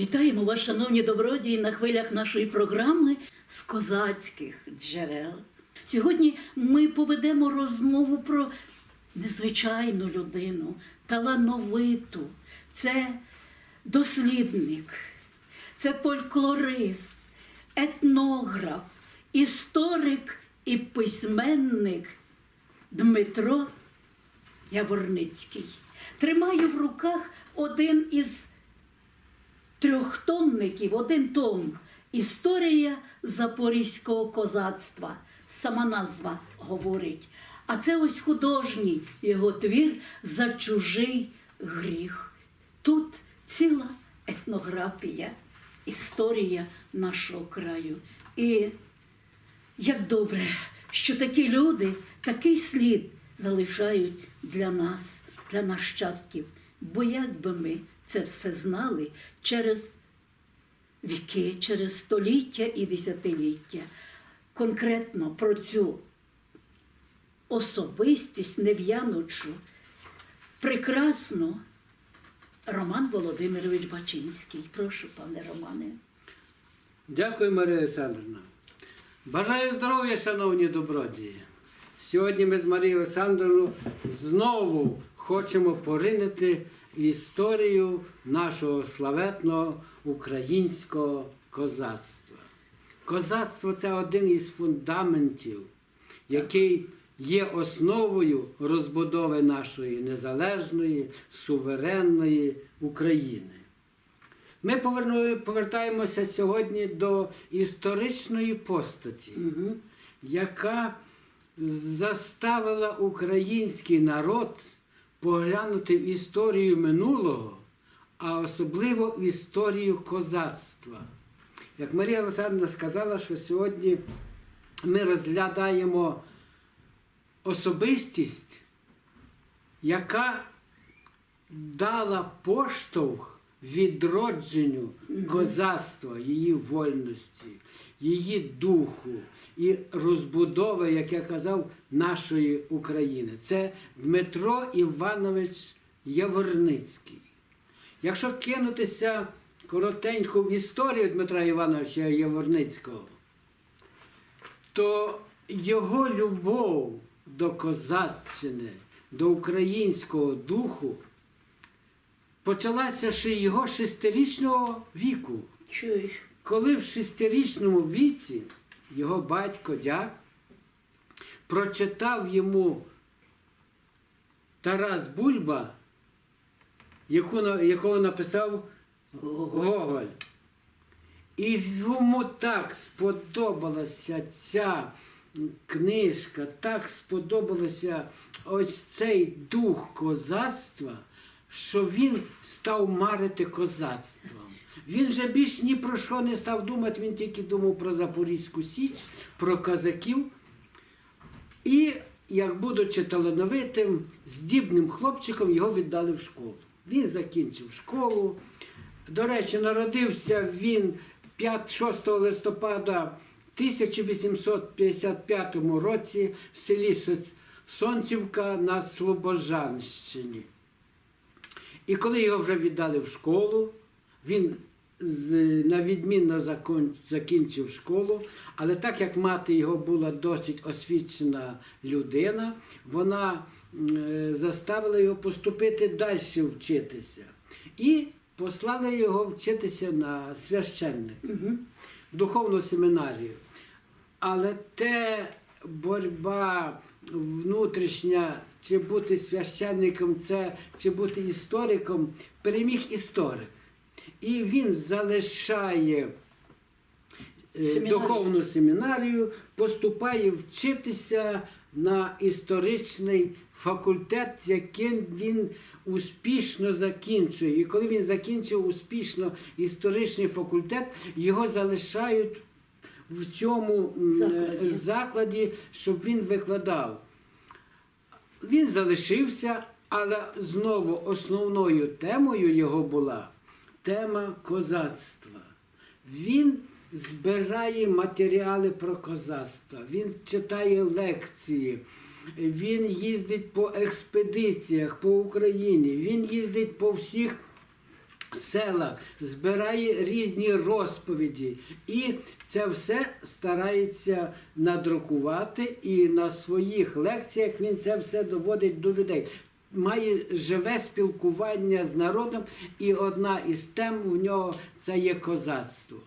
Вітаємо вас, шановні добродії, на хвилях нашої програми з козацьких джерел. Сьогодні ми поведемо розмову про незвичайну людину, талановиту. Це дослідник, це фольклорист, етнограф, історик і письменник Дмитро Яворницький. Тримаю в руках один із трьохтомників, один том Історія запорізького козацтва. Сама назва говорить. А це ось художній його твір за чужий гріх. Тут ціла етнографія, історія нашого краю. І як добре, що такі люди такий слід залишають для нас, для нащадків. Бо як би ми це все знали через віки, через століття і десятиліття, конкретно про цю особистість нев'янучу, прекрасну Роман Володимирович Бачинський. Прошу, пане Романе. Дякую, Марія Олександрівна. Бажаю здоров'я, шановні добродії. Сьогодні ми з Марією Олександрівною знову хочемо поринити в історію нашого славетного українського козацтва. Козацтво це один із фундаментів, який є основою розбудови нашої незалежної, суверенної України. Ми повертаємося сьогодні до історичної постаті, Угу. яка заставила український народ поглянути в історію минулого, а особливо в історію козацтва. Як Марія Олександровна сказала, що сьогодні ми розглядаємо особистість, яка дала поштовх відродженню козацтва, її вольності, її духу і розбудови, як я казав, нашої України. Це Дмитро Іванович Яворницький. Якщо кинутися коротенько в історію Дмитра Івановича Яворницького, то його любов до козаччини, до українського духу почалася ще його шестирічного віку. Чуєш? Коли в шестирічному віці його батько дяк прочитав йому Тарас Бульба, яку, якого написав Гоголь. І йому так сподобалася ця книжка, так сподобалося ось цей дух козацтва, що він став марити козацтвом. Він же більш ні про що не став думати, він тільки думав про Запорізьку Січ, про козаків. І, як будучи талановитим, здібним хлопчиком, його віддали в школу. Він закінчив школу. До речі, народився він 5-6 листопада 1855 році в селі Сонцівка на Слобожанщині. І коли його вже віддали в школу, він на відмінно закінчив школу, але так як мати його була досить освічена людина, вона е, заставила його поступити далі вчитися. І послала його вчитися на священника Угу. духовну семінарію. Але те боротьба внутрішня, чи бути священником, це, чи бути істориком, переміг історик. І він залишає е, духовну семінарію, поступає вчитися на історичний факультет, яким він успішно закінчує. І коли він закінчив успішно історичний факультет, його залишають в цьому Закладі. е, закладі, щоб він викладав. Він залишився, але знову основною темою його була тема козацтва. Він збирає матеріали про козацтво, він читає лекції, він їздить по експедиціях по Україні, він їздить по всіх селах, збирає різні розповіді. І це все старається надрукувати, і на своїх лекціях він це все доводить до людей. Має живе спілкування з народом, і одна із тем у нього це є козацтво.